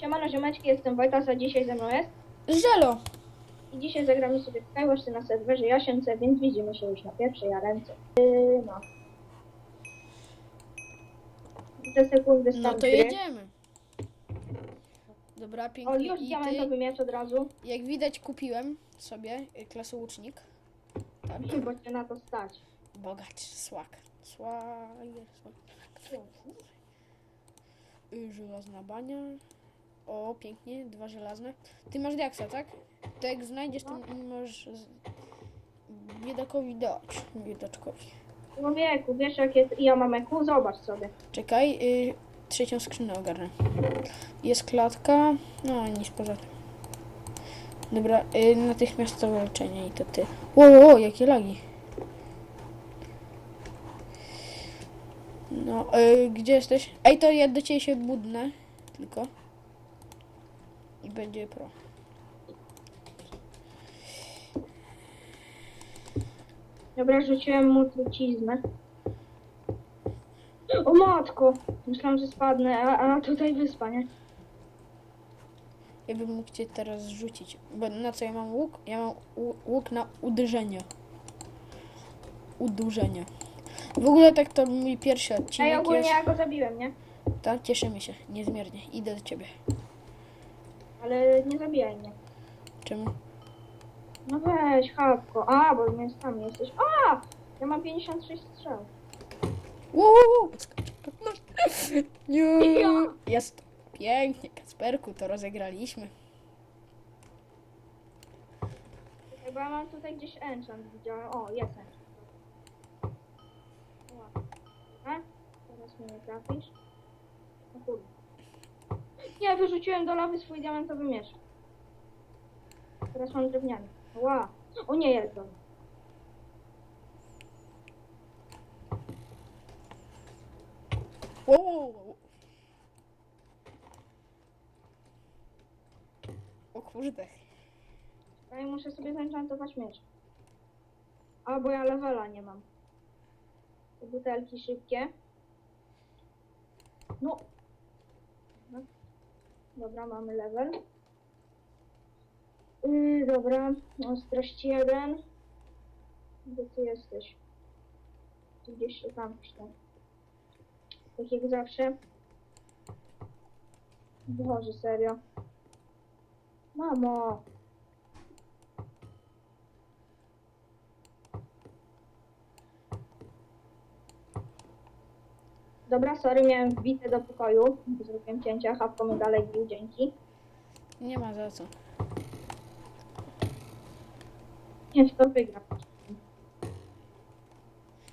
Siemano ziomeczki, jestem Wojtas, a dzisiaj ze mną jest. Żelo! I dzisiaj zagramy sobie Skywatch na serwerze Jasience, więc widzimy się już na pierwszej arence. Yy, no. Te sekundy No to jedziemy. Dobra, O, pięknie. już I diamentowy ty, miecz od razu, jak widać, kupiłem sobie y, klasę łucznik. Tak. bo cię na to stać. Bogacz. Swag. swag. Y, Żelazna bania. O, pięknie, dwa żelazne. Ty masz diaksa, tak? To jak znajdziesz, to możesz z... biedakowi dać. Biedaczkowi. Człowieku, wiesz jakie ja mam EQ? Zobacz sobie. Czekaj, y, trzecią skrzynę ogarnę. Jest klatka, no nic poza tym. Dobra, y, natychmiastowe leczenie i to ty. Ło, ło, ło, jakie lagi. No, y, gdzie jesteś? Ej, to ja do ciebie się budnę, tylko. Będzie pro. Dobra, rzuciłem mu truciznę. O matko! Myślałam, że spadnę, a, a tutaj wyspa, nie? Ja bym mógł cię teraz rzucić. Bo na co ja mam łuk? Ja mam łu- łuk na uderzenie. Udurzenie. W ogóle tak to mój pierwszy Ej, odcinek ogólnie jest. ja go zabiłem, nie? Tak, cieszymy się, niezmiernie. Idę do ciebie. Ale nie zabijaj mnie. Czemu? No weź, chapko. A, bo mnie tam jesteś. A! Ja mam 56 strzał. No. Nie. Ja. Jest pięknie, Kacperku, to rozegraliśmy. Chyba mam tutaj gdzieś enchant widziałem. O, jest enchant. A? Teraz mnie nie trafisz. No kurde. Nie, wyrzuciłem do lawy swój diamentowy miecz. Teraz mam drewniany. Ła. O nie, jest to. Wow, wow, wow. O kurde. Ja muszę sobie zenchantować miecz. A, bo ja levela nie mam. Te butelki szybkie. No. Dobra, mamy level. Yy, dobra, ostrość jeden. Gdzie ty jesteś? Tu gdzieś się tam myślę. Tak jak zawsze. Boże, serio. Mamo. Dobra, sorry, miałem wbite do pokoju. Zrobiłem cięcia, chapko mi dalej bił, dzięki. Nie ma za co. Nie, to wygra.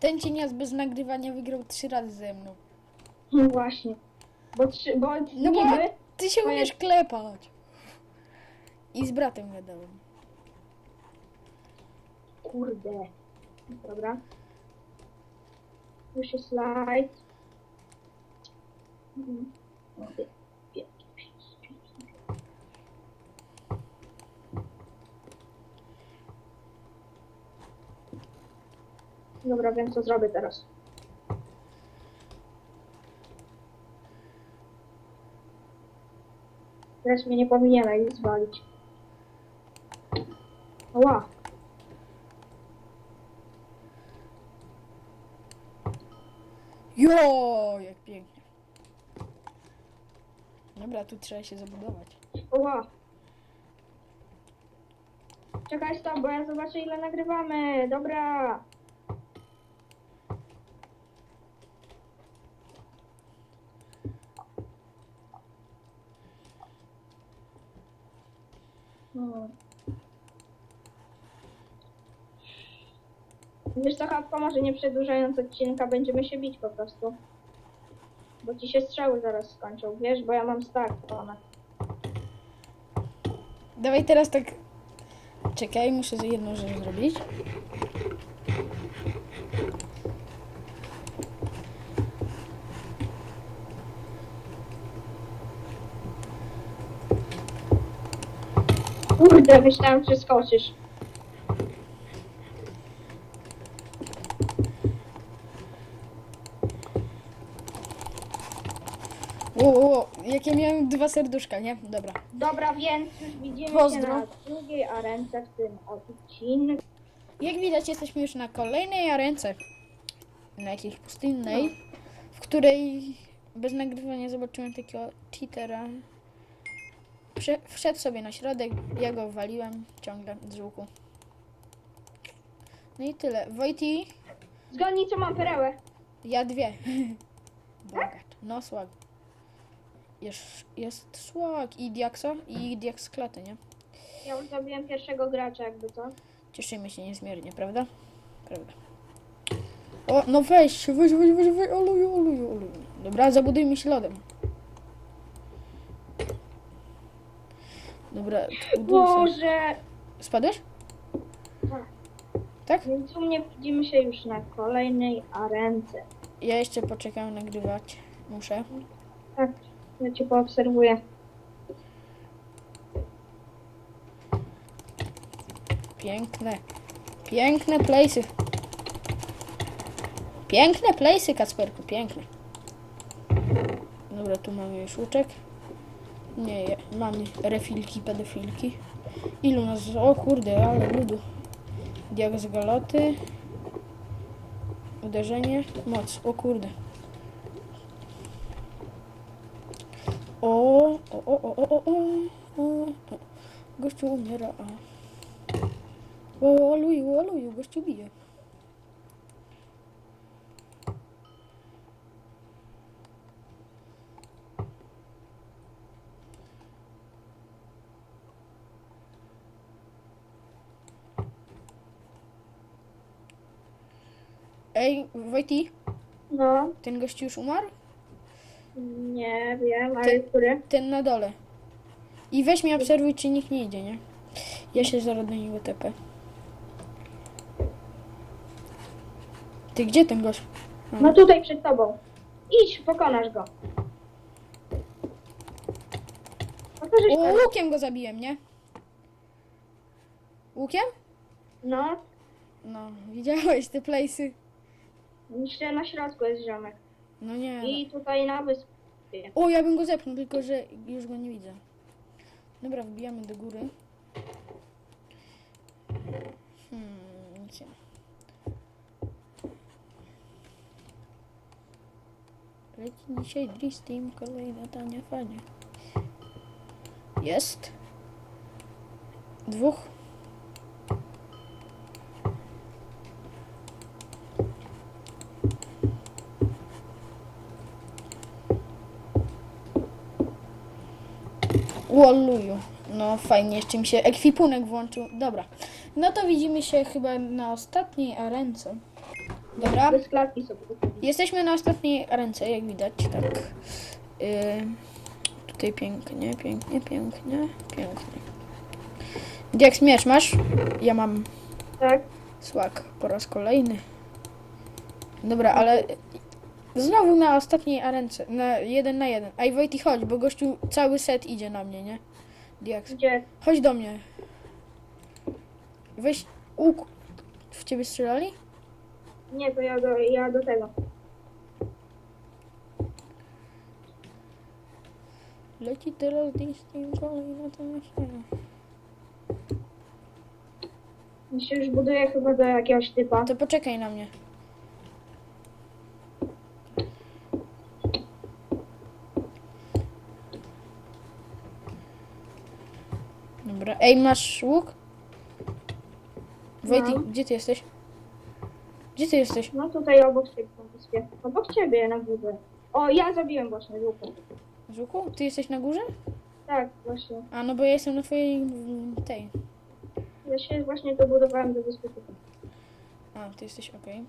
Ten cienias bez nagrywania wygrał trzy razy ze mną. No właśnie. Bo trzy, bo No bo niby... ty się umiesz klepać. I z bratem gadałem. Kurde. Dobra. Już jest slajd. Dobra, wiem co zrobię teraz. Teraz mnie nie powinieneś zwalić. Ła. Jo, jak pięknie. Dobra, tu trzeba się zabudować. Ła. Czekaj stop, bo ja zobaczę ile nagrywamy. Dobra. No. Wiesz co, Hapko, może nie przedłużając odcinka, będziemy się bić po prostu. Bo ci się strzały zaraz skończą, wiesz, bo ja mam start ponad. Dawaj teraz tak. Czekaj, muszę jedną rzecz zrobić. Kurde, myślałem, że skoczysz. Ło, ło, ło, jak Jak ja miałem dwa serduszka, nie? Dobra. Dobra, więc już widzimy Pozdro. się na drugiej arence w tym odcinku. Jak widać, jesteśmy już na kolejnej arence. Na jakiejś pustynnej, w której bez nagrywania zobaczyłem takiego cheatera. Prze- wszedł sobie na środek, ja go waliłem ciągle z łuku. No i tyle. Wojti, Zgodnij, co mam perełę. ja dwie. Bogacz. No swag. Jest, jest swag i diakso i diaks klaty, nie? Ja już zabiłem pierwszego gracza, jakby to. Cieszymy się niezmiernie, prawda? Prawda. O, no weź, weź, weź, weź, weź, oluju, oluju, oluju. Dobra, zabudujmy się lodem. Dobra, buduj się. Boże! Spadłeś? Tak. Tak? Więc u mnie widzimy się już na kolejnej arence. Ja jeszcze poczekam nagrywać. Muszę. Tak, ja cię poobserwuję. Piękne. Piękne place'y. Piękne place'y, Kacperku, piękne. Dobra, tu mamy już łuczek. Nie, je- mamy refilki, pedofilki. Ilu nas... O kurde, ale ludu. Diag galoty. Uderzenie. Moc. O kurde. O, o, o, o, o, o, o, o. Gościu umiera. O, oluju, oluju, gościu bije. Ej, Wojti, No, ten gościu już umarł? Nie wiem, ale Ty- który? Ten na dole. I weź mi obserwuj, czy nikt nie idzie, nie? Ja się zaraz do niego tepę. Ty, gdzie ten gość? No tutaj przed tobą. Idź, pokonasz go. No to żeś O, łukiem go zabiłem, nie? Łukiem? No, No, widziałeś te place'y? jeszcze na środku jest ziomek. No nie. I tutaj na wyspie. O, ja bym go zepchnął, tylko że już go nie widzę. Dobra, wbijamy do góry. Hmm, nic nie ma. Leci dzisiaj Driss Team, kolejna tania fania. Jest. Dwóch. Łoluju. No fajnie, jeszcze mi się ekwipunek włączył. Dobra. No to widzimy się chyba na ostatniej arence. Dobra. Bez klatki sobie kupili. Jesteśmy na ostatniej arence, jak widać, tak. Yy, tutaj pięknie, pięknie, pięknie, pięknie. Jak miecz masz? Ja mam Tak? słak po raz kolejny. Dobra, ale znowu na ostatniej arence, na jeden na jeden. Ej Wojty, chodź, bo gościu cały set idzie na mnie, nie? Diaks. Gdzie? Chodź do mnie. Weź łuk. W ciebie strzelali? Nie, to ja do, ja do tego. Leci teraz Disney kolejna to myślę. Mi się już buduje chyba do jakiegoś typa. To poczekaj na mnie. Dobra. Ej, masz łuk? Wojty, No. gdzie ty jesteś? Gdzie ty jesteś? No tutaj obok ciebie na wyspie. Obok ciebie na górze. O, ja zabiłem właśnie łuku. Z łuku? Ty jesteś na górze? Tak, właśnie. A, no bo ja jestem na twojej mm, tej. Ja się właśnie dobudowałem do wyspy. A, ty jesteś okej.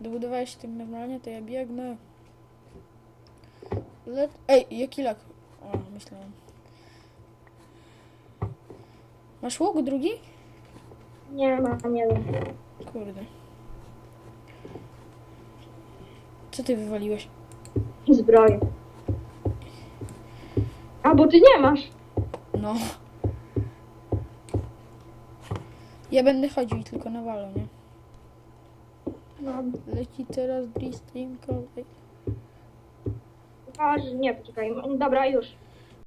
Dobudowałeś się tak normalnie, to ja biegnę. Let... Ej, jaki lak? O, myślałem. Masz łuk drugi? Nie mam, nie wiem. Kurde. Co ty wywaliłeś? Zbroję. A, bo ty nie masz. No. Ja będę chodził i tylko nawalał, nie? No, Leci teraz Dream kolej. aż nie, poczekaj. Dobra, już.